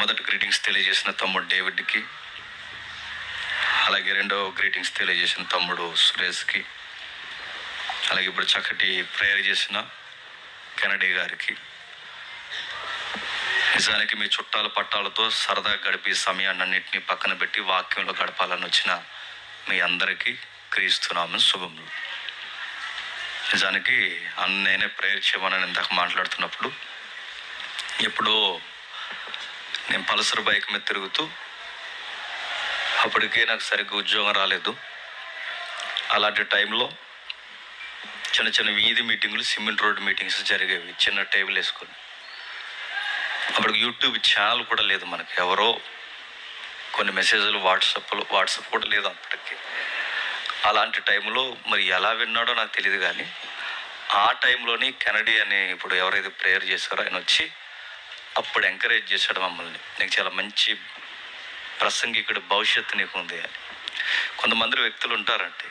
మొదటి గ్రీటింగ్స్ తెలియజేసిన తమ్ముడు డేవిడ్కి అలాగే రెండో గ్రీటింగ్స్ తెలియజేసిన తమ్ముడు సురేష్కి అలాగే ఇప్పుడు చక్కటి ప్రేయర్ చేసిన కెనడీ గారికి. నిజానికి మీ చుట్టాల పట్టాలతో సరదా గడిపి సమయాన్ని అన్నింటినీ పక్కన పెట్టి వాక్యంలో గడపాలని వచ్చిన మీ అందరికీ క్రీస్తున్నాము శుభములు. నిజానికి అన్న నేనే ప్రేయర్ చేయమని ఇందాక మాట్లాడుతున్నప్పుడు ఎప్పుడో నేను పల్సర్ బైక్ మీద తిరుగుతూ అప్పటికే నాకు సరిగ్గా ఉద్యోగం రాలేదు. అలాంటి టైంలో చిన్న చిన్న వీధి మీటింగులు సిమెంట్ రోడ్ మీటింగ్స్ జరిగేవి. చిన్న టేబుల్ వేసుకొని. అప్పుడు యూట్యూబ్ ఛానల్ కూడా లేదు మనకి. ఎవరో కొన్ని మెసేజ్లు వాట్సాప్లు వాట్సాప్ కూడా లేదు అప్పటికి. అలాంటి టైంలో మరి ఎలా విన్నాడో నాకు తెలియదు కానీ ఆ టైంలోని కెనడీ అని ఇప్పుడు ఎవరైతే ప్రేయర్ చేశారో ఆయన వచ్చి అప్పుడు ఎంకరేజ్ చేశాడు మమ్మల్ని. నీకు చాలా మంచి ప్రసంగికుడు భవిష్యత్తు నీకు ఉంది అని. కొంతమంది వ్యక్తులు ఉంటారంటే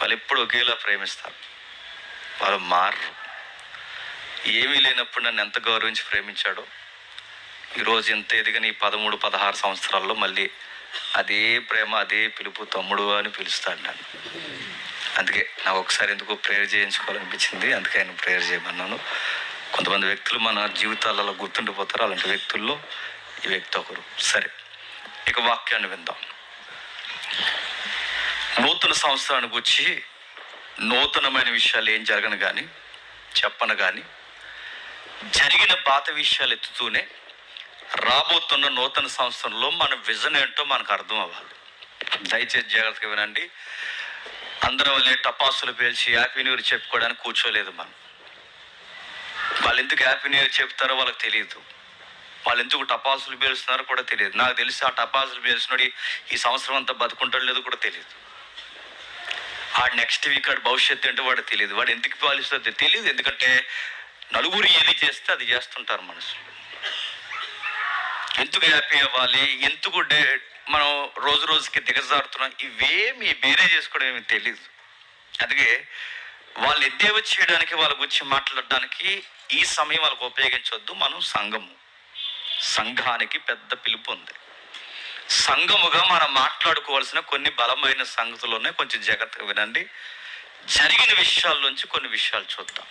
వాళ్ళు ఎప్పుడు ఒకేలా ప్రేమిస్తారు. వాళ్ళు మారరు. ఏమీ లేనప్పుడు నన్ను ఎంత గౌరవించి ప్రేమించాడో ఈరోజు ఎంత ఎదిగిన ఈ పదమూడు పదహారు సంవత్సరాల్లో మళ్ళీ అదే ప్రేమ అదే పిలుపు తమ్ముడు అని పిలుస్తాడు నన్ను. అందుకే నాకు ఒకసారి ఎందుకు ప్రేయర్ చేయించుకోవాలనిపించింది. అందుకే ఆయన ప్రేయర్ చేయమన్నాను. కొంతమంది వ్యక్తులు మన జీవితాలలో గుర్తుండిపోతారు. అలాంటి వ్యక్తుల్లో ఈ వ్యక్తి ఒకరు. సరే ఇక వాక్యాన్ని విందాం. నూతన సంవత్సరానికి వచ్చి నూతనమైన విషయాలు ఏం జరగను కానీ చెప్పను కానీ జరిగిన పాత విషయాలు ఎత్తుతూనే రాబోతున్న నూతన సంవత్సరంలో మన విజన్ ఏంటో మనకు అర్థం అవ్వాలి దయచేసి జాగ్రత్తగా వినండి. అందరం వల్లే టపాసులు పేల్చి హ్యాపీ న్యూ ఇయర్ చెప్పుకోవడానికి కూర్చోలేదు మనం. వాళ్ళు ఎందుకు హ్యాపీ న్యూ ఇయర్ చెప్తారో వాళ్ళకి తెలియదు. వాళ్ళు ఎందుకు టపాసులు పేలుస్తున్నారో కూడా తెలియదు. నాకు తెలిసి ఆ టపాసులు పేల్చినోడి ఈ సంవత్సరం అంతా బతుకుంటాడు లేదో కూడా తెలియదు. ఆ నెక్స్ట్ వీక్ ఆడు భవిష్యత్తు ఏంటో వాడు తెలియదు. వాడు ఎందుకు పాలిస్తుంది తెలియదు ఎందుకంటే నలుగురు ఏది చేస్తే అది చేస్తుంటారు మనుషులు. ఎందుకు హ్యాపీ అవ్వాలి? ఎందుకు డే మనం రోజు రోజుకి దిగజారుతున్నాం? ఇవేమి వేరే చేసుకోవడం ఏమి తెలియదు అందుకే వాళ్ళు ఎద్దేవ చేయడానికి వాళ్ళ గురించి మాట్లాడడానికి ఈ సమయం వాళ్ళకు ఉపయోగించవద్దు మనం సంఘము. సంఘానికి పెద్ద పిలుపు ఉంది. సంఘముగా మనం మాట్లాడుకోవాల్సిన కొన్ని బలమైన సంగతులు ఉన్నాయి. కొంచెం జాగ్రత్తగా వినండి. జరిగిన విషయాల్లోంచి కొన్ని విషయాలు చూద్దాం.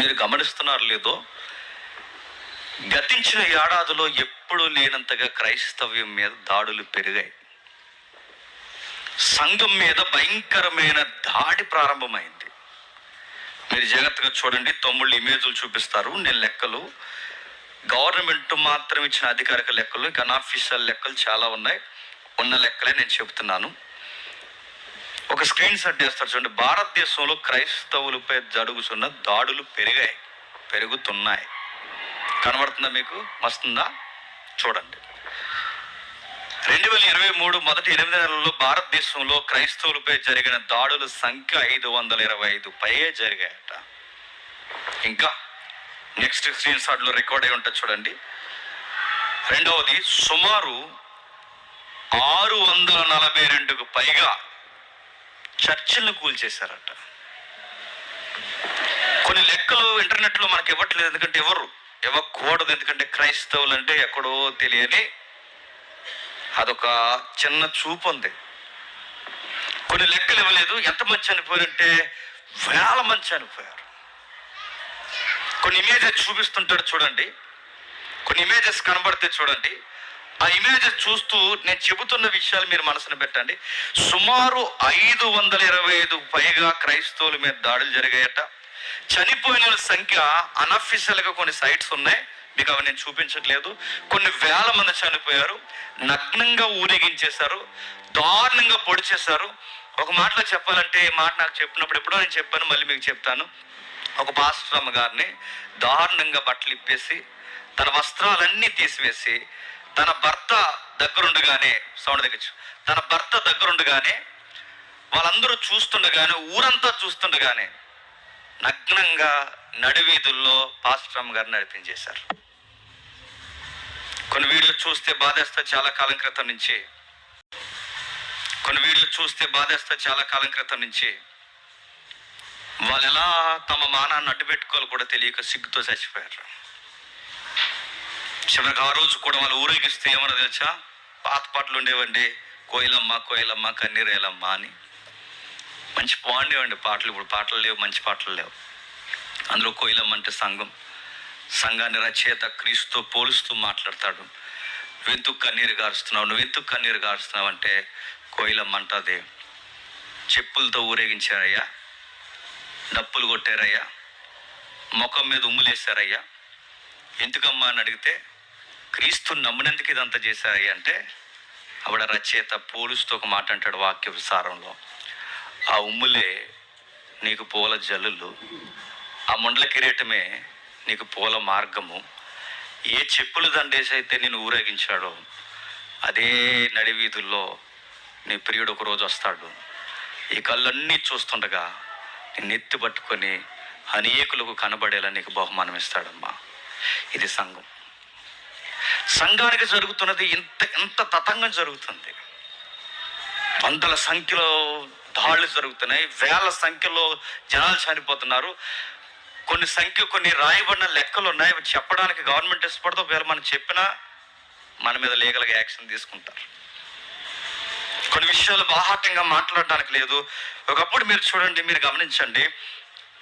మీరు గమనిస్తున్నారు లేదో గతించిన ఏడాదిలో ఎప్పుడూ లేనంతగా క్రైస్తవ్యం మీద దాడులు పెరిగాయి. సంఘం మీద భయంకరమైన దాడి ప్రారంభమైంది. మీరు జాగ్రత్తగా చూడండి. తమ్ముళ్ళు ఇమేజ్లు చూపిస్తారు. నేను లెక్కలు. గవర్నమెంట్ మాత్రం ఇచ్చిన అధికారిక లెక్కలు ఇంకా అన్అఫీషియల్ లెక్కలు చాలా ఉన్నాయి. ఉన్న లెక్కలే నేను చెబుతున్నాను ఒక స్క్రీన్ షాట్ చేస్తారు చూడండి. భారతదేశంలో క్రైస్తవులపై జరుగుతున్న దాడులు పెరిగాయి. పెరుగుతున్నాయి. కనబడుతుందా మీకు? వస్తుందా? చూడండి. రెండు వేల ఇరవై మూడు మొదటి ఎనిమిది నెలల్లో భారతదేశంలో క్రైస్తవులపై జరిగిన దాడుల సంఖ్య ఐదు వందల ఇరవై ఐదు పైగా జరిగాయట. ఇంకా నెక్స్ట్ స్క్రీన్ షాట్లో రికార్డ్ అయి ఉంటుంది చూడండి. రెండవది సుమారు ఆరు వందల నలభై రెండుకు పైగా చర్చిలను కూల్చేశారట. కొన్ని లెక్కలు ఇంటర్నెట్లో మనకి ఇవ్వట్లేదు ఎందుకంటే ఎవరు? ఇవ్వకూడదు ఎందుకంటే క్రైస్తవులు అంటే ఎక్కడో తెలియని అదొక చిన్న చూపు ఉంది. కొన్ని లెక్కలు ఇవ్వలేదు. ఎంతమంది చనిపోయారంటే వేల మంది చనిపోయారు. కొన్ని ఇమేజెస్ చూపిస్తుంటాడు చూడండి. కొన్ని ఇమేజెస్ కనబడితే చూడండి. ఆ ఇమేజెస్ చూస్తూ నేను చెబుతున్న విషయాలు మీరు మనసును పెట్టండి. సుమారు ఐదు వందల ఇరవై ఐదు పైగా క్రైస్తవుల మీద దాడులు జరిగాయట. చనిపోయిన వాళ్ళ సంఖ్య అనఫిషియల్గా కొన్ని సైట్స్ ఉన్నాయి. మీకు అవన్నీ నేను చూపించట్లేదు. కొన్ని వేల మంది చనిపోయారు. నగ్నంగా ఊరేగించేశారు. దారుణంగా పొడిచేశారు. ఒక మాటలో చెప్పాలంటే ఈ మాట నాకు చెప్పినప్పుడు ఎప్పుడో నేను చెప్పాను మళ్ళీ మీకు చెప్తాను. ఒక పాస్టర్ గారిని దారుణంగా బట్టలు ఇప్పేసి తన వస్త్రాలన్నీ తీసివేసి తన భర్త దగ్గరుండగానే సౌండ్ దగ్గర తన భర్త దగ్గరుండగానే వాళ్ళందరూ చూస్తుండగానే ఊరంతా చూస్తుండగానే నగ్నంగా నడివీధుల్లో పాస్టర్ అమ్మ గారిని నడిపించేశారు. కొన్ని వీడియోలు చూస్తే బాధేస్తా చాలా కాలం క్రితం నుంచి. కొన్ని వీడియోలు చూస్తే బాధేస్తా చాలా కాలం క్రితం నుంచి. వాళ్ళు ఎలా తమ మానాన్ని అడ్డుపెట్టుకోవాలి కూడా తెలియక సిగ్గుతో చచ్చిపోయారు. చివరికి ఆ రోజు కూడా వాళ్ళు ఊరేగిస్తే ఏమన్నా తెలుసా? పాత పాటలు ఉండేవండి. కోయిలమ్మ కోయిలమ్మ కన్నీరేలమ్మ అని. మంచి బాగుండేవండి పాటలు. ఇప్పుడు పాటలు లేవు మంచి పాటలు లేవు. అందులో కోయిలమ్మ అంటే సంఘం. సంఘాన్ని రచయిత క్రీస్తుతో పోలుస్తూ మాట్లాడతాడు. నువ్వెందుకు కన్నీరు గారుస్తున్నావు? నువ్వెందుకు కన్నీరు గారుస్తున్నావు? అంటే కోయిలమ్మ అంటది. చెప్పులతో ఊరేగించారయ్యా. డప్పులు కొట్టారయ్యా. ముఖం మీద ఉమ్ములేశారయ్యా. ఎందుకమ్మా? అని అడిగితే క్రీస్తుని నమ్మినందుకు ఇదంతా చేశారయ్యా. అంటే ఆవిడ రచయిత పోలుస్తూ ఒక మాట అంటాడు వాక్య విసారంలో. ఆ ఉమ్ములే నీకు పూల జల్లులు ఆ ముండ్ల కిరీటమే నీకు పూల మార్గము. ఏ చెప్పులు దండేసి అయితే నేను ఊరేగించాడో అదే నడివీధుల్లో నీ ప్రియుడు ఒక రోజు వస్తాడు. ఈ కళ్ళన్నీ చూస్తుండగా నెత్తి పట్టుకొని అనేకులకు కనబడేలా నీకు బహుమానం ఇస్తాడమ్మా. ఇది సంఘం. సంఘానికి జరుగుతున్నది ఇంత ఇంత తతంగం జరుగుతుంది. వందల సంఖ్యలో దాడులు జరుగుతున్నాయి వేల సంఖ్యలో జనాలు చనిపోతున్నారు. కొన్ని సంఖ్య కొన్ని రాయబడిన లెక్కలు ఉన్నాయి. అవి చెప్పడానికి గవర్నమెంట్ ఇష్టపడదు. ఒకవేళ మనం చెప్పినా మన మీద లీగల్గా యాక్షన్ తీసుకుంటారు. కొన్ని విషయాలు బాహాటంగా మాట్లాడడానికి లేదు. ఒకప్పుడు మీరు చూడండి మీరు గమనించండి.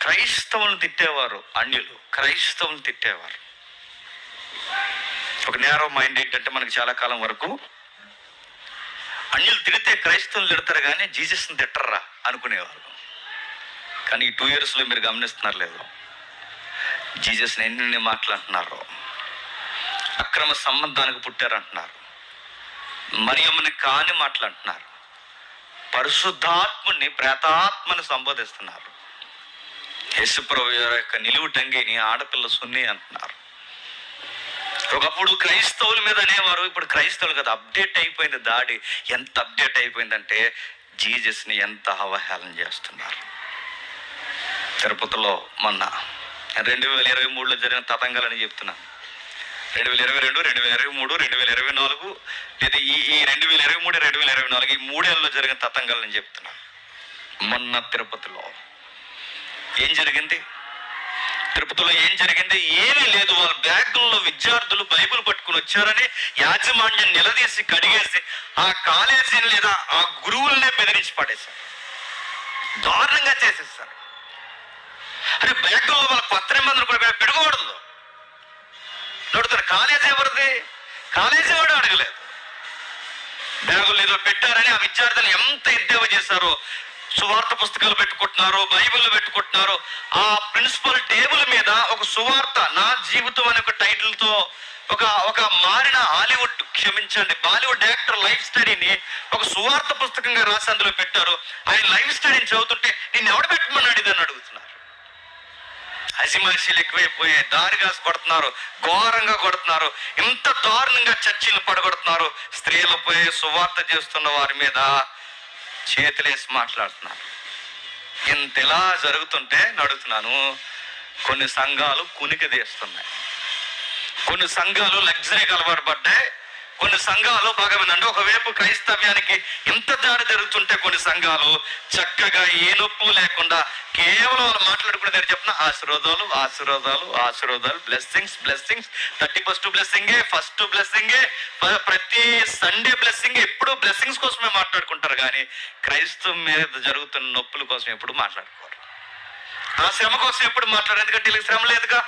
క్రైస్తవులను తిట్టేవారు అన్యులు. క్రైస్తవులను తిట్టేవారు. ఒక నేరో మైండ్ ఏంటంటే మనకి చాలా కాలం వరకు అన్యులు తిడితే క్రైస్తవులు తిడతారు కానీ జీసస్ని తిట్టరా అనుకునేవారు. కానీ ఈ టూ ఇయర్స్లో మీరు గమనిస్తున్నారు లేదు. జీజస్ ఎన్ని మాట్లాడుతున్నారు. అక్రమ సంబంధానికి పుట్టారంటున్నారు. మరియమ్మని కాని మాట్లాడుతున్నారు. పరిశుద్ధాత్ముని ప్రేతాత్మని సంబోధిస్తున్నారు. యేసుప్రభు యొక్క నిలువు టంగిని ఆడపిల్ల సున్ని అంటున్నారు. ఒకప్పుడు క్రైస్తవుల మీద అనేవారు ఇప్పుడు క్రైస్తవులు కదా అప్డేట్ అయిపోయింది దాడి. ఎంత అప్డేట్ అయిపోయిందంటే జీజస్ని ఎంత అవహేళన చేస్తున్నారు. తిరుపతిలో మొన్న రెండు వేల ఇరవై మూడులో జరిగిన తతంగాలని చెప్తున్నాను రెండు వేల ఇరవై రెండు రెండు వేల ఇరవై మూడు రెండు వేల ఇరవై నాలుగు లేదా ఈ ఈ రెండు వేల ఇరవై మూడు రెండు వేల ఇరవై నాలుగు ఈ మూడేళ్ళలో జరిగిన తతంగాలని చెప్తున్నాను మొన్న తిరుపతిలో. ఏం జరిగింది? తిరుపతిలో ఏం జరిగింది? ఏమీ లేదు. వాళ్ళ బ్యాగుల్లో విద్యార్థులు బైబుల్ పట్టుకుని వచ్చారని యాజమాన్యం నిలదీసి కడిగేసి ఆ కాలేజీని లేదా ఆ గురువులనే బెదిరించి పడేశారు. దారుణంగా చేసేసారు అరే బ్యాగుల్లో వాళ్ళ కొత్త నిబంధనలు పెట్టుకోకూడదు నడుతారు కాలేజీ ఎవరిది? కాలేజీ వాడు అడగలేదు. బ్యాగులు ఏదో పెట్టారని ఆ విద్యార్థులు ఎంత ఎద్దేవా చేశారో సువార్త పుస్తకాలు పెట్టుకుంటున్నారు బైబిల్ పెట్టుకుంటున్నారు ఆ ప్రిన్సిపల్ టేబుల్ మీద ఒక సువార్త నా జీవితం అనే ఒక టైటిల్తో ఒక ఒక మారిన హాలీవుడ్ క్షమించండి బాలీవుడ్ యాక్టర్ లైఫ్ స్టడీని ఒక సువార్త పుస్తకంగా రాసి అందులో పెట్టారు. ఆయన లైఫ్ స్టడీని చదువుతుంటే నిన్ను ఎవడు పెట్టమన్నాడు? ఇదని అడుగుతున్నారు. అజిమాషీలు ఎక్కువైపోయాయి దారిగా కొడుతున్నారు ఘోరంగా కొడుతున్నారు ఇంత దారుణంగా చర్చిలు పడగొడుతున్నారు. స్త్రీలపై సువార్త చేస్తున్న వారి మీద చేతులేసి మాట్లాడుతున్నారు. ఇంత ఇలా జరుగుతుంటే నడుతున్నాను. కొన్ని సంఘాలు కునికి తీస్తున్నాయి కొన్ని సంఘాలు లగ్జరీకి అలవాటు పడ్డాయి. కొన్ని సంఘాలు బాగా వినండి ఒకవైపు క్రైస్తవ్యానికి ఇంత దాడి జరుగుతుంటే కొన్ని సంఘాలు చక్కగా ఏ నొప్పు లేకుండా కేవలం వాళ్ళు మాట్లాడుకునే దగ్గర చెప్పిన ఆశీర్వాదాలు ఆశీర్వాదాలు ఆశీర్వాదాలు బ్లెస్సింగ్స్ బ్లెస్సింగ్స్ థర్టీ ఫస్ట్ బ్లెస్సింగే ఫస్ట్ బ్లెస్సింగే ప్రతి సండే బ్లెస్సింగ్ ఎప్పుడు బ్లెస్సింగ్స్ కోసమే మాట్లాడుకుంటారు కానీ క్రైస్తవం మీద జరుగుతున్న నొప్పుల కోసం ఎప్పుడు మాట్లాడుకోరు. ఆ శ్రమ కోసం ఎప్పుడు మాట్లాడారు. ఎందుకంటే వీళ్ళకి శ్రమ లేదుగా.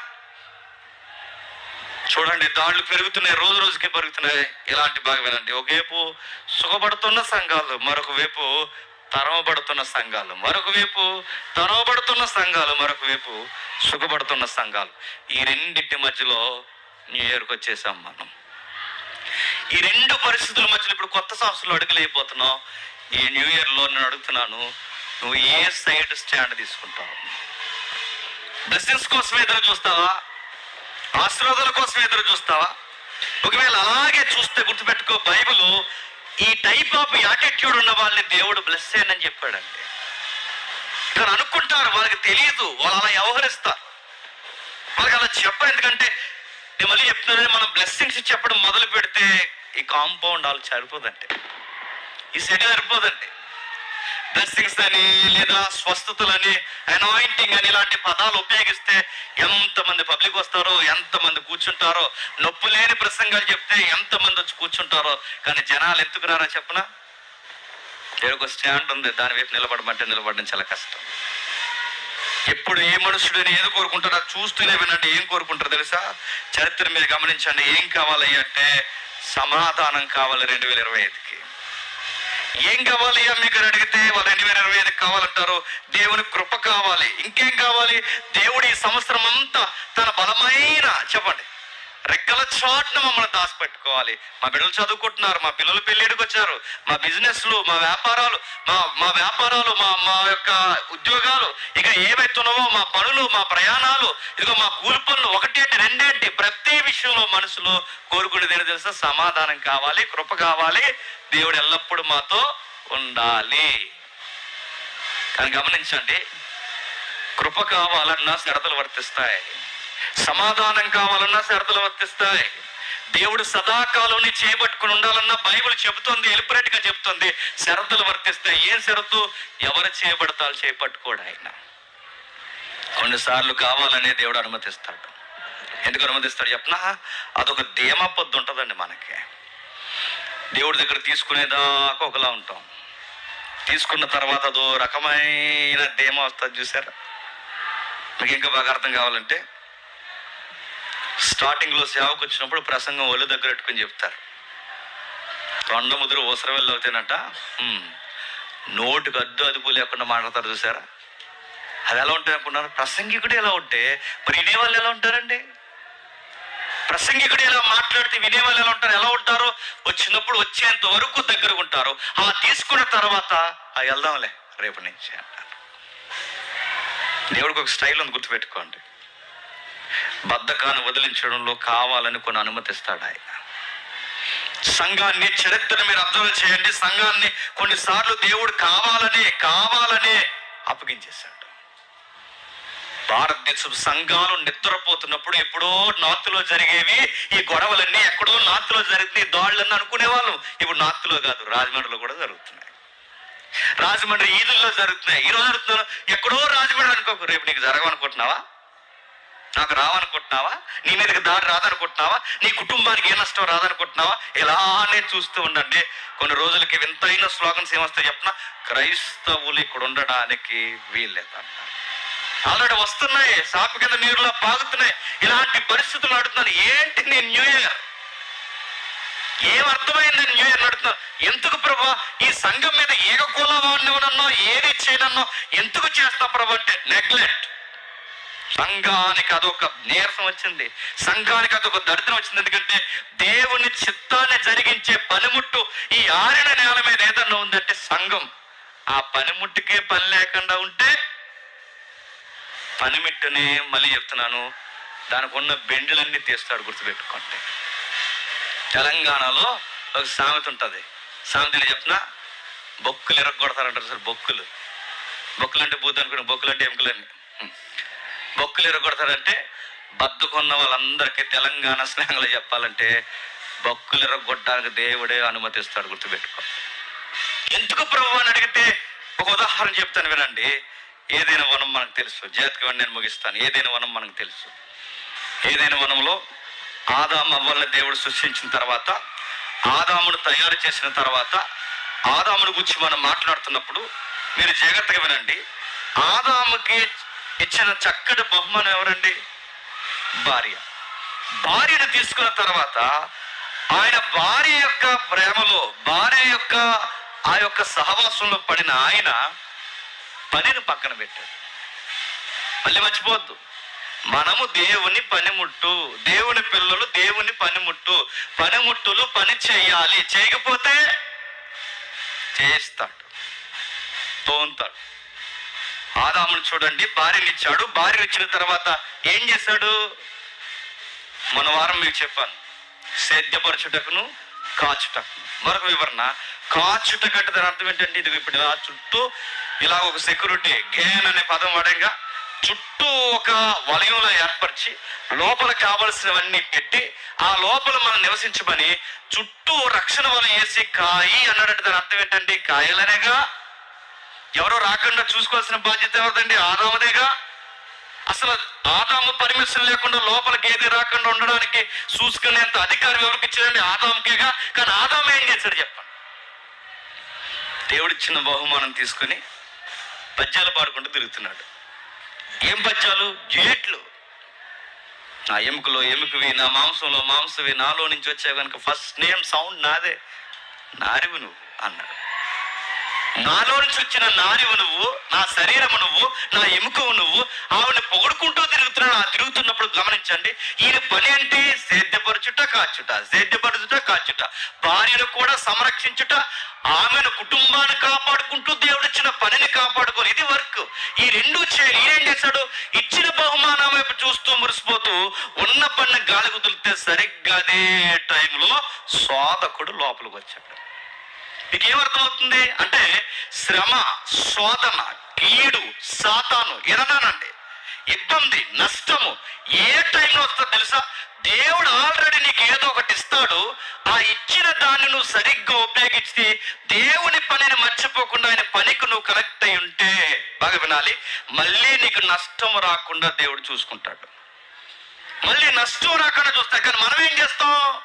చూడండి దాడులు పెరుగుతున్నాయి రోజు రోజుకి పెరుగుతున్నాయి. ఇలాంటి భాగమేనండి. ఒకవైపు సుఖపడుతున్న సంఘాలు మరొక వైపు తరమబడుతున్న సంఘాలు. మరొక వైపు తరమబడుతున్న సంఘాలు మరొక వైపు సుఖపడుతున్న సంఘాలు. ఈ రెండింటి మధ్యలో న్యూ ఇయర్కి వచ్చేసాం మనం. ఈ రెండు పరిస్థితుల మధ్యలో ఇప్పుడు కొత్త సంవత్సరంలో అడుగులేకపోతున్నావు ఈ న్యూ ఇయర్లో నేను అడుగుతున్నాను నువ్వు ఏ సైడ్ స్టాండ్ తీసుకుంటావు? బ్లెస్సింగ్స్ కోసం ఎదురు చూస్తావా? ఆశీర్వాదాల కోసం ఎదురు చూస్తావా? ఒకవేళ అలాగే చూస్తే గుర్తుపెట్టుకో బైబుల్ ఈ టైప్ ఆఫ్ యాటిట్యూడ్ ఉన్న వాళ్ళని దేవుడు బ్లెస్ అని చెప్పాడండి. ఇక్కడ అనుకుంటారు వాళ్ళకి తెలియదు వాళ్ళు అలా వ్యవహరిస్తారు. వాళ్ళకి అలా చెప్పరు ఎందుకంటే నేను మళ్ళీ చెప్తున్నాను మనం బ్లెస్సింగ్స్ చెప్పడం మొదలు పెడితే ఈ కాంపౌండ్ వాళ్ళు సరిపోదండి. ఈ సెట్ సరిపోదండి బ్లెస్సింగ్స్ అని లేదా స్వస్థతలని అనాయింటింగ్ అని ఇలాంటి పదాలు ఉపయోగిస్తే ఎంతమంది పబ్లిక్ వస్తారో ఎంతమంది కూర్చుంటారో నొప్పి లేని ప్రసంగాలు చెప్తే ఎంతమంది వచ్చి కూర్చుంటారో కానీ జనాలు ఎందుకు రారా చెప్పనా? ఒక స్టాండ్ ఉంది దాని వైపు నిలబడమంటే నిలబడడం చాలా కష్టం. ఎప్పుడు ఏ మనుషుడిని ఏది కోరుకుంటారో చూస్తూనే వినండి ఏం కోరుకుంటారు తెలుసా? చరిత్ర మీద గమనించండి ఏం కావాలి అంటే సమాధానం కావాలి రెండు వేల ఇరవై ఐదుకి. ఏం కావాలి అని మీకు అడిగితే వాళ్ళు రెండు వేల ఇరవై ఐదు కావాలంటారు. దేవుని కృప కావాలి. ఇంకేం కావాలి? దేవుడు ఈ సంవత్సరం అంతా తన బలమైన చెప్పండి. రెక్కల చాటున మమ్మల్ని దాచిపెట్టుకోవాలి. మా బిడ్డలు చదువుకుంటున్నారు మా పిల్లలు పెళ్ళిడికి వచ్చారు మా బిజినెస్లు మా వ్యాపారాలు మా మా వ్యాపారాలు మా మా యొక్క ఉద్యోగాలు ఇక ఏవైతున్నావో మా పనులు మా ప్రయాణాలు ఇదిగో మా కూలి పనులు ఒకటేంటి రెండేంటి ప్రతి విషయంలో మనసులో కోరుకునేది ఏంటో తెలుసా? సమాధానం కావాలి కృప కావాలి దేవుడు ఎల్లప్పుడూ మాతో ఉండాలి. కానీ గమనించండి కృప కావాలన్నా షరతులు వర్తిస్తాయి. సమాధానం కావాలన్నా షరతులు వర్తిస్తాయి. దేవుడు సదాకాలం నీ చేపట్టుకుని ఉండాలన్నా బైబిల్ చెబుతుంది ఎలిపరేట్గా చెబుతుంది. షరతులు వర్తిస్తాయి. ఏం షరతు? ఎవరు చేపడతారు చేపట్టుకోడు ఆయన. కొన్నిసార్లు కావాలనే దేవుడు అనుమతిస్తాడు. ఎందుకు అనుమతిస్తాడు? చెప్పనా? అదొక ధీమ పొద్దు ఉంటుందండి మనకి. దేవుడి దగ్గర తీసుకునేదాకా ఒకలా ఉంటాం. తీసుకున్న తర్వాత అదో రకమైన ధీమ వస్తుంది చూసారా? మీకు ఇంకా బాగా అర్థం కావాలంటే స్టార్టింగ్లో సేవకు వచ్చినప్పుడు ప్రసంగం ఒళ్ళు దగ్గర పెట్టుకుని చెప్తారు. రెండు ముదురు ఊసర వెళ్ళి అవుతానట నోటుకు అద్దు అదుపు లేకుండా మాట్లాడతారు చూసారా? అది ఎలా ఉంటుంది అనుకున్నారు? ప్రసంగికుడు ఎలా ఉంటే మరి వినేవాళ్ళు ఎలా ఉంటారండి? ప్రసంగికుడు ఎలా మాట్లాడితే వినేవాళ్ళు ఎలా ఉంటారు? ఎలా ఉంటారు? వచ్చినప్పుడు వచ్చేంత వరకు దగ్గర ఉంటారు. ఆ తీసుకున్న తర్వాత ఆ వెళ్దాంలే రేపు నుంచి అంటారు. దేవుడికి ఒక స్టైల్ ఉంది గుర్తుపెట్టుకోండి. బద్ధకాన్ని వదిలించడంలో కావాలని కొన్ని అనుమతిస్తాడు ఆయన. సంఘాన్ని చరిత్రను మీరు అర్థం చేయండి. సంఘాన్ని కొన్నిసార్లు దేవుడు కావాలనే కావాలనే అప్పగించేశాడు. భారతదేశం సంఘాలు నిద్రపోతున్నప్పుడు ఎప్పుడో నార్త్లో జరిగేవి ఈ గొడవలన్నీ ఎక్కడో నార్త్లో జరుగుతున్నాయి దాడులన్నీ అనుకునేవాళ్ళు. ఇప్పుడు నార్త్లో కాదు రాజమండ్రిలో కూడా జరుగుతున్నాయి. రాజమండ్రి ఈదుల్లో జరుగుతున్నాయి. ఈ రోజు ఎక్కడో రాజమండ్రి అనుకోకు. రేపు నీకు జరగవనుకుంటున్నావా నాకు రావనుకుంటున్నావా? నీ మీదకి దారి రాదనుకుంటున్నావా? నీ కుటుంబానికి ఏ నష్టం రాదనుకుంటున్నావా? ఇలానే చూస్తూ ఉండండి. కొన్ని రోజులకి వింతైన స్లోగన్స్ ఏమొస్తాయి చెప్పిన క్రైస్తవులు ఇక్కడ ఉండడానికి వీల్లేదంట. ఆల్రెడీ వస్తున్నాయి సాపు కింద నీరులా పాగుతున్నాయి. ఇలాంటి పరిస్థితులు అడుగుతున్నాను ఏంటి నీ న్యూ ఇయర్? ఏం అర్థమైంది న్యూ ఇయర్ నడుతున్నాను ఎందుకు ప్రభా ఈ సంఘం మీద ఏకకుల వాడినో ఏది చేయనన్నో ఎందుకు చేస్తా ప్రభా అంటే నెగ్లెక్ట్ సంఘానికి అదొక నీరసం వచ్చింది. సంఘానికి అదొక దరిద్రం వచ్చింది. ఎందుకంటే దేవుని చిత్తాన్ని జరిగించే పనిముట్టు ఈ ఆరిన నేల మీద ఏదన్నా ఉందంటే సంఘం. ఆ పనిముట్టుకే పని లేకుండా ఉంటే పనిమిట్టునే మళ్ళీ చెప్తున్నాను. దానికి ఉన్న బెండులన్నీ తీస్తాడు గుర్తుపెట్టుకోండి. తెలంగాణలో ఒక సామెత ఉంటుంది. సామెతలు చెప్తున్నా? బొక్కులు ఎరగొడతారంటారు సార్ బొక్కులు. బొక్కులు అంటే బూత్ అనుకున్న బొక్కులు అంటే ఎముకలన్నీ బొక్కులు ఎరగొడతారంటే బద్దుకున్న వాళ్ళందరికీ తెలంగాణ స్నేహంలో చెప్పాలంటే బొక్కులు ఎరగొట్టడానికి దేవుడే అనుమతిస్తాడు గుర్తుపెట్టుకో. ఎందుకు ప్రభు అని అడిగితే ఒక ఉదాహరణ చెప్తాను వినండి. ఏదైనా వనం మనకు తెలుసు. జాతకం నేను ముగిస్తాను. ఏదైనా వనం మనకు తెలుసు. ఏదైనా వనంలో ఆదాము అవ్వల్ని దేవుడు సృష్టించిన తర్వాత ఆదామును తయారు చేసిన తర్వాత ఆదామును గురించి మనం మాట్లాడుతున్నప్పుడు మీరు జాగ్రత్తగా వినండి. ఆదాముకి ఇచ్చిన చక్కటి బహుమానం ఎవరండి? భార్య. భార్యను తీసుకున్న తర్వాత ఆయన భార్య యొక్క ప్రేమలో భార్య యొక్క ఆ యొక్క సహవాసంలో పడిన ఆయన పనిని పక్కన పెట్టాడు. మళ్ళీ మర్చిపోవద్దు. మనము దేవుని పనిముట్టు దేవుని పిల్లలు దేవుని పనిముట్టు పనిముట్టులు పని చేయాలి. చేయకపోతే చేస్తాడు తోంతాడు ఆదామును చూడండి భార్యను ఇచ్చాడు భార్యను ఇచ్చిన తర్వాత ఏం చేశాడు? మన వారం మీకు చెప్పాను. సేద్యపరచుటకును కాచుటకును మరొక వివరణ. కాచుటకంటే దాని అర్థం ఏంటంటే ఇది ఇప్పుడు ఇలా చుట్టూ ఇలా ఒక సెక్యూరిటీ గేన్ అనే పదం వాడంగా చుట్టూ ఒక వలయంలో ఏర్పరిచి లోపల కావలసినవన్నీ పెట్టి ఆ లోపల మనం నివసించమని చుట్టూ రక్షణ వలయం వేసి కాయి అన్నాడంటే దాని అర్థం ఏంటంటే కాయలనేగా ఎవరో రాకుండా చూసుకోవాల్సిన బాధ్యత ఎవరిదండి? ఆదాముదేగా? అసలు ఆదాము పర్మిషన్ లేకుండా లోపలికి ఏది రాకుండా ఉండడానికి చూసుకునేంత అధికారం ఎవరికి ఇచ్చాడండి ఆదాముకేగా? కానీ ఆదాము ఏం చేశాడు చెప్పండి. దేవుడిచ్చిన బహుమానం తీసుకుని పద్యాలు పాడుకుంటూ తిరుగుతున్నాడు. ఏం పద్యాలు? జేట్లు నా ఎముకలో ఎముకవి నా మాంసంలో మాంసవి నాలో నుంచి వచ్చావు కనుక ఫస్ట్ నేమ్ సౌండ్ నాదే. నారివు నువ్వు అన్నాడు. నాలో నుంచి వచ్చిన నారివు నువ్వు నా శరీరము నువ్వు నా ఎముకవు నువ్వు ఆవిడ పొగుడుకుంటూ తిరుగుతున్నాడు ఆ తిరుగుతున్నప్పుడు గమనించండి ఈయన పని అంటే సేద్యపరచుట కాచుట సేద్యపరచుట కాచుట భార్యను కూడా సంరక్షించుట ఆమెను కుటుంబాన్ని కాపాడుకుంటూ దేవుడు ఇచ్చిన పనిని కాపాడుకొని ఇది వర్క్. ఈ రెండు చేయాలి ఈయన ఏం చేశాడు? ఇచ్చిన బహుమానం వైపు చూస్తూ మురిసిపోతూ ఉన్న పని గాలి కుదిరితే సరిగ్గా అదే టైంలో సోదకుడు లోపలికి వచ్చాడు. మీకు ఏమర్థమవుతుంది అంటే శ్రమ శోధన కీడు సాతాను ఏదన్నానండి ఇబ్బంది నష్టము ఏ టైంలో వస్తుందో తెలుసా? దేవుడు ఆల్రెడీ నీకు ఏదో ఒకటి ఇస్తాడు. ఆ ఇచ్చిన దాన్ని నువ్వు సరిగ్గా ఉపయోగించి దేవుని పనిని మర్చిపోకుండా ఆయన పనికి నువ్వు కనెక్ట్ అయి ఉంటే బాగా వినాలి. మళ్ళీ నీకు నష్టం రాకుండా దేవుడు చూసుకుంటాడు. మళ్ళీ నష్టం రాకుండా చూస్తాడు. కానీ మనం ఏం చేస్తాం?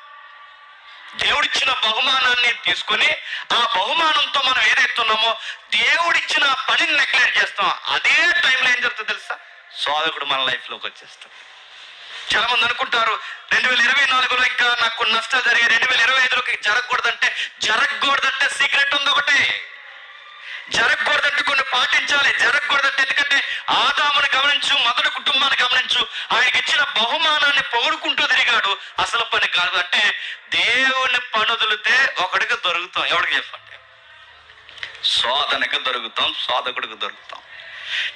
దేవుడిచ్చిన బహుమానాన్ని తీసుకొని ఆ బహుమానంతో మనం ఏదైతున్నామో దేవుడిచ్చిన పనిని నెగ్లెక్ట్ చేస్తాం అదే టైంలో ఏం జరుగుతుందో తెలుసా? సోదకుడు మన లైఫ్లోకి వచ్చేస్తాం చాలా మంది అనుకుంటారు రెండు వేల ఇరవై నాలుగులో ఇంకా నాకు నష్టం జరిగే రెండు వేల ఇరవై ఐదులోకి జరగకూడదంటే జరగకూడదంటే సీక్రెట్ ఉంది ఒకటే. జరగకూడదంటే కొన్ని పాటించాలి. జరగకూడదంటే ఎందుకంటే ఆదామును గమనించు మొదటి కుటుంబాన్ని గమనించు. ఆయనకి ఇచ్చిన బహుమానాన్ని పొగుడుకుంటూ తిరిగాడు. అసలు పని కాదు. అంటే దేవుని పనుదిలితే ఒకడికి దొరుకుతాం. ఎవడికి చెప్పండి? శోధనకి దొరుకుతాం శోధకుడికి దొరుకుతాం.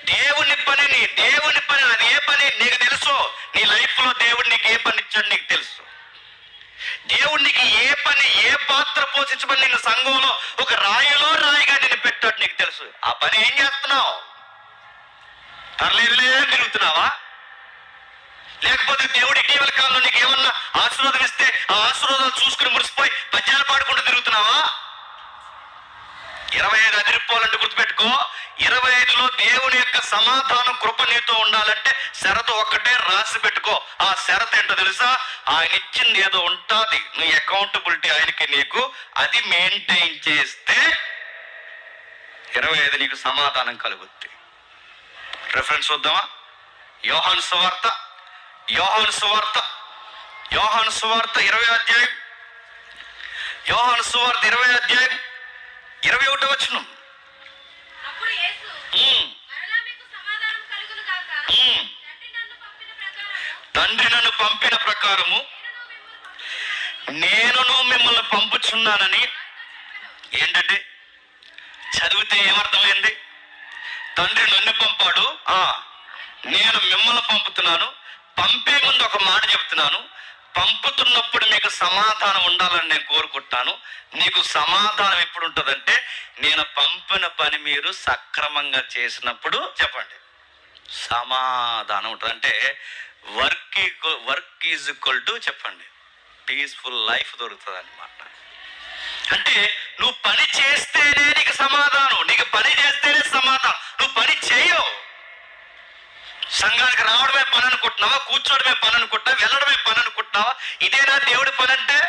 దేవుని పనిని దేవుని పని అది ఏ పని? నీకు తెలుసు. నీ లైఫ్లో దేవుడు నీకు ఏ పని ఇచ్చాడు నీకు తెలుసు. దేవుడికి ఏ పని ఏ పాత్ర పోషించమని నిన్ను సంఘంలో ఒక రాయిలో రాయిగా నిన్ను పెట్టాడు నీకు తెలుసు. ఆ పని ఏం చేస్తున్నావు? తరలేదులే తిరుగుతున్నావా? లేకపోతే దేవుడు ఇటీవల కాలంలో నీకు ఏమన్నా ఆశీర్వాదం ఇస్తే ఆ ఆశీర్వాదాలు చూసుకుని మురిసిపోయి పద్యాలు పాడుకుంటూ తిరుగుతున్నావా? ఇరవై ఐదు అదిరిపోవాలంటే గుర్తుపెట్టుకో. ఇరవై ఐదులో దేవుని యొక్క సమాధానం కృప నీతో ఉండాలంటే షరతు ఒక్కటే రాసి పెట్టుకో. ఆ శరత ఏంటో తెలుసా? ఆయన ఇచ్చింది ఏదో ఉంటుంది. నీ అకౌంటబిలిటీ ఆయనకి నీకు. అది మెయింటైన్ చేస్తే ఇరవై ఐదు నీకు సమాధానం కలుగుద్ది. రెఫరెన్స్ చూద్దామా? యోహాను సువార్త. యోహాను సువార్త. యోహాను సువార్త ఇరవై అధ్యాయం. యోహాను సువార్త ఇరవై అధ్యాయం. ఇరవై ఒకటో ఉమ్. తండ్రి నన్ను పంపిన ప్రకారము నన్ను మిమ్మల్ని పంపుచున్నానని ఏంటంటే చదివితే ఏమర్థమైంది? తండ్రి నన్ను పంపాడు. ఆ నేను మిమ్మల్ని పంపుతున్నాను. పంపే ముందు ఒక మాట చెప్తున్నాను. పంపుతున్నప్పుడు మీకు సమాధానం ఉండాలని నేను కోరుకుంటాను. నీకు సమాధానం ఎప్పుడు ఉంటుందంటే నేను పంపిన పని మీరు సక్రమంగా చేసినప్పుడు చెప్పండి. సమాధానం ఉంటుంది. అంటే work work is equal to చెప్పండి. పీస్ఫుల్ లైఫ్ దొరుకుతుంది అనమాట అంటే నువ్వు పని చేస్తేనే నీకు సమాధానం. నీకు పని చేస్తేనే సమాధానం. నువ్వు పని చేయవు. సంఘానికి రావడమే పని అనుకుంటున్నావా? కూర్చోవడమే పని అనుకుంటున్నావా? వెళ్ళడమే పని అనుకుంటున్నావా? ఇదేనా దేవుడి పని అంటే?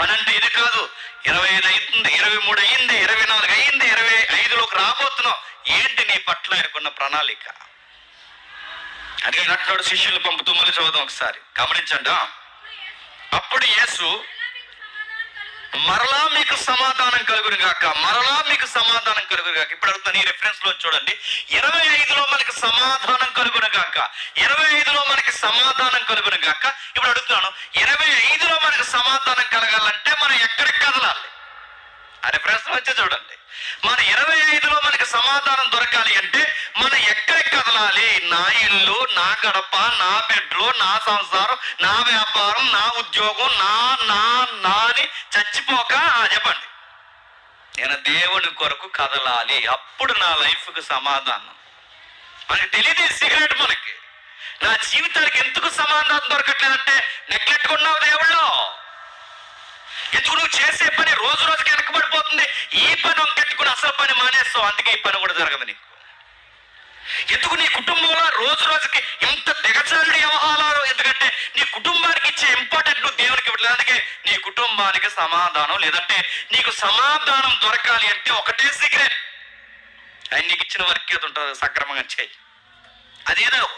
పని అంటే ఇది కాదు. ఇరవై ఐదు అయింది ఇరవై మూడు అయింది ఇరవై నాలుగు అయింది ఇరవై ఐదులోకి రాబోతున్నావు. ఏంటి నీ పట్ల ఆయనకున్న ప్రణాళిక? అదే శిష్యులు పంపుతూ మళ్ళీ చదువుదాం ఒకసారి. గమనించండి అప్పుడు యేసు మరలా మీకు సమాధానం కలుగురు గాక. మరలా మీకు సమాధానం కలుగురు కాక గాక. ఇప్పుడు అడుగుతాను ఈ రెఫరెన్స్లో చూడండి. ఇరవై ఐదులో మనకి సమాధానం కలుగును గాక. ఇరవై ఐదులో మనకి సమాధానం కలుగును గాక. ఇప్పుడు అడుగుతున్నాను. ఇరవై ఐదులో మనకి సమాధానం కలగాలంటే మనం ఎక్కడికి కదలాలి? ఆ ప్రశ్న వచ్చే చూడండి. మన ఇరవై ఐదులో మనకి సమాధానం దొరకాలి అంటే మనం ఎక్కడికి కదలాలి? నా ఇల్లు నా గడప నా బెడ్లు నా సంసారం నా వ్యాపారం నా ఉద్యోగం నా నా నా అని చచ్చిపోక ఆ, చెప్పండి. నేను దేవుని కొరకు కదలాలి. అప్పుడు నా లైఫ్కి సమాధానం. మనకి తెలియదు సిగరెట్ మనకి. నా జీవితానికి ఎందుకు సమాధానం దొరకట్లేదంటే నెగ్లెక్ట్ ఉన్నావు దేవుళ్ళు. ఎందుకు నువ్వు చేసే పని రోజు రోజుకి వెనకబడిపోతుంది. ఈ పని వంకెట్టుకుని అసలు పని మానేస్తావు. అందుకే ఈ పని కూడా జరగదు నీకు. ఎందుకు నీ కుటుంబంలో రోజు రోజుకి ఇంత దిగజారుడి వ్యవహారాలు? ఎందుకంటే నీ కుటుంబానికి ఇచ్చే ఇంపార్టెంట్ నువ్వు దేవునికి ఇవ్వట్లేదు. అందుకే నీ కుటుంబానికి సమాధానం. లేదంటే నీకు సమాధానం దొరకాలి అంటే ఒకటే సీక్రెట్ ఆయన నీకు ఇచ్చిన వర్క్ ఏదో ఉంటుంది సక్రమంగా చేయి అదేదో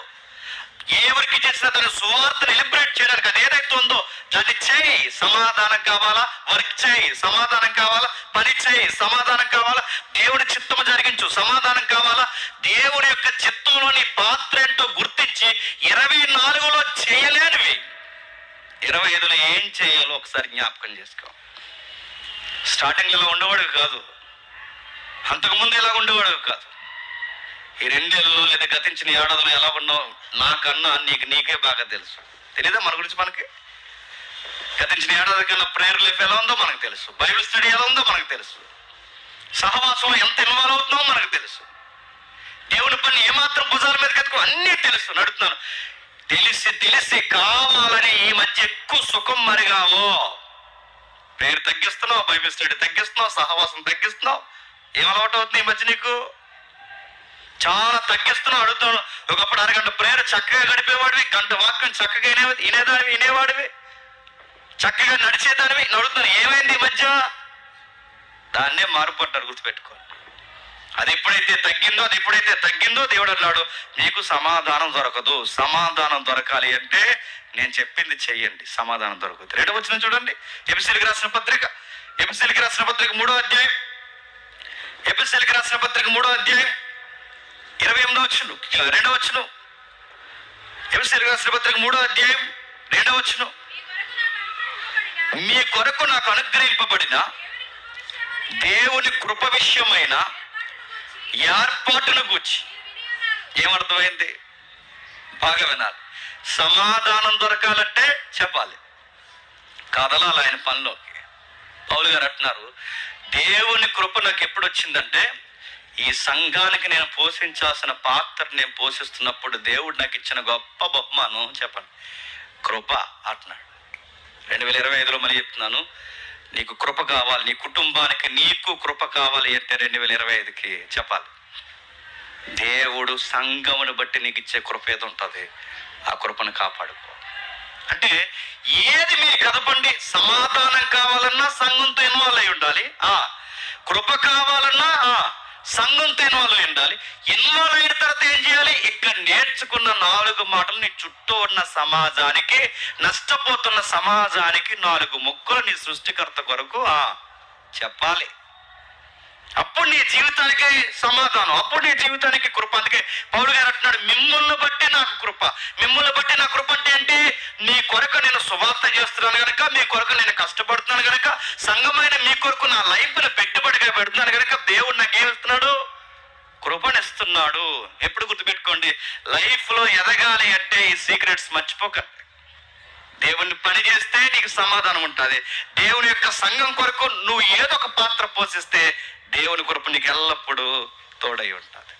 ఏ వర్క్ చేసినా దాని సువార్తను ఎలిబ్రేట్ చేయడానికి అది ఏదైతే ఉందో దాన్ని చేయి. సమాధానం కావాలా? వర్క్ చేయి. సమాధానం కావాలా? పని చేయి. సమాధానం కావాలా? దేవుడి చిత్తము జరిగించు. సమాధానం కావాలా? దేవుడి యొక్క చిత్తంలోని పాత్ర ఏంటో గుర్తించి ఇరవై నాలుగులో చేయలేనివి. ఇరవై ఐదులో ఏం చేయాలో ఒకసారి జ్ఞాపకం చేసుకో. స్టార్టింగ్లో ఉండేవాడు కాదు. అంతకుముందు ఇలా ఉండేవాడు కాదు. ఈ రెండేళ్ళు లేదా గతించిన ఏడాదిలో ఎలా ఉన్నావు? నాకన్నా నీకు నీకే బాగా తెలుసు. తెలీదా మన గురించి మనకి? గతించిన ఏడాది కన్నా ప్రేయర్ లైఫ్ ఎలా ఉందో మనకు తెలుసు. బైబిల్ స్టడీ ఎలా ఉందో మనకు తెలుసు. సహవాసంలో ఎంత ఇన్వాల్వ్ అవుతున్నామో మనకు తెలుసు. దేవుని పని ఏమాత్రం భుజాల మీద కట్టుకో అన్నీ తెలుసు. నడుపుతున్నాను తెలిసి తెలిసి కావాలని ఈ మధ్య ఎక్కువ సుఖం మరిగావో? పేరు తగ్గిస్తున్నావు బైబిల్ స్టడీ తగ్గిస్తున్నావు సహవాసం తగ్గిస్తున్నావు. ఏం అలవాటు అవుతుంది ఈ మధ్య నీకు? చాలా తగ్గిస్తున్నావు అడుగుతాను ఒకప్పుడు అరగంట ప్రేయర్ చక్కగా గడిపేవాడివి గంట వాక్యం చక్కగా వినే వినేదానివి వినేవాడివి. చక్కగా నడిచేదానివి నడుతున్నాను ఏమైంది ఈ మధ్య? దాన్నే మారుపడ్డారు గుర్తుపెట్టుకోండి. అది ఎప్పుడైతే తగ్గిందో అది ఎప్పుడైతే తగ్గిందో దేవుడు అన్నాడు మీకు సమాధానం దొరకదు. సమాధానం దొరకాలి అంటే నేను చెప్పింది చెయ్యండి. సమాధానం దొరకదు. రెండవ వచ్చిన చూడండి. ఎపిసిల్కి రాసిన పత్రిక ఎపిసిల్కి రాసిన పత్రిక మూడో అధ్యాయం. ఎపిసిల్కి రాసిన పత్రిక మూడో అధ్యాయం. ఇరవై ఎనిమిదో వచ్చును రెండో వచ్చును ఎంసీ రాసిన పత్రిక మూడో అధ్యాయం రెండో వచ్చును మీ కొరకు నాకు అనుగ్రహింపబడిన మీ కొరకు నాకు అనుగ్రహింపబడిన దేవుని కృప విషయమైన ఏర్పాటును గూర్చి. ఏమర్థమైంది? బాగా వినాలి. సమాధానం దొరకాలంటే చెప్పాలి. కదలాలి ఆయన పనిలోకి. పౌలు గారు అంటున్నారు దేవుని కృప నాకు ఎప్పుడు వచ్చిందంటే ఈ సంఘానికి నేను పోషించాల్సిన పాత్ర నేను పోషిస్తున్నప్పుడు దేవుడు నాకు ఇచ్చిన గొప్ప బహుమానం చెప్పండి. కృప అంటున్నాడు. రెండు వేల ఇరవై ఐదులో మళ్ళీ చెప్తున్నాను నీకు కృప కావాలి నీ కుటుంబానికి నీకు కృప కావాలి అంటే రెండు వేల ఇరవై ఐదుకి చెప్పాలి. దేవుడు సంఘమును బట్టి నీకు ఇచ్చే కృప ఏది ఉంటుంది ఆ కృపను కాపాడుకో. అంటే ఏది మీరు కదపండి సమాధానం కావాలన్నా సంఘంతో ఇన్వాల్వ్ అయి ఉండాలి. ఆ కృప కావాలన్నా ఆ సంఘంతో ఇన్వాల్వ్ అయి ఉండాలి. ఇన్వాల్వ్ అయిన తర్వాత ఏం చేయాలి? ఇక్కడ నేర్చుకున్న నాలుగు మాటలు నీ చుట్టూ ఉన్న సమాజానికి నష్టపోతున్న సమాజానికి నాలుగు ముక్కలు నీ సృష్టికర్త కొరకు చెప్పాలి. అప్పుడు నీ జీవితానికి సమాధానం అప్పుడు నీ జీవితానికి కృప. అందుకే పౌలు గారు అంటున్నాడు మిమ్మల్ని బట్టి నాకు కృప. మిమ్మల్ని బట్టి నా కృప అంటే ఏంటి? నీ కొరకు నేను సువార్త చేస్తున్నాను కనుక మీ కొరకు నేను కష్టపడుతున్నాను కనుక సంఘమైన మీ కొరకు నా లైఫ్ను పెట్టుబడిగా పెడుతున్నాను కనుక దేవుడు నాకు ఏమిస్తున్నాడు కృపనిస్తున్నాడు. ఎప్పుడు గుర్తుపెట్టుకోండి లైఫ్లో ఎదగాలి అంటే ఈ సీక్రెట్స్ మర్చిపోక. దేవుని పని చేస్తే నీకు సమాధానం ఉంటుంది. దేవుని యొక్క సంఘం కొరకు నువ్వు ఏదో ఒక పాత్ర పోషిస్తే దేవుని కొరకు నీకు ఎల్లప్పుడూ తోడై ఉంటుంది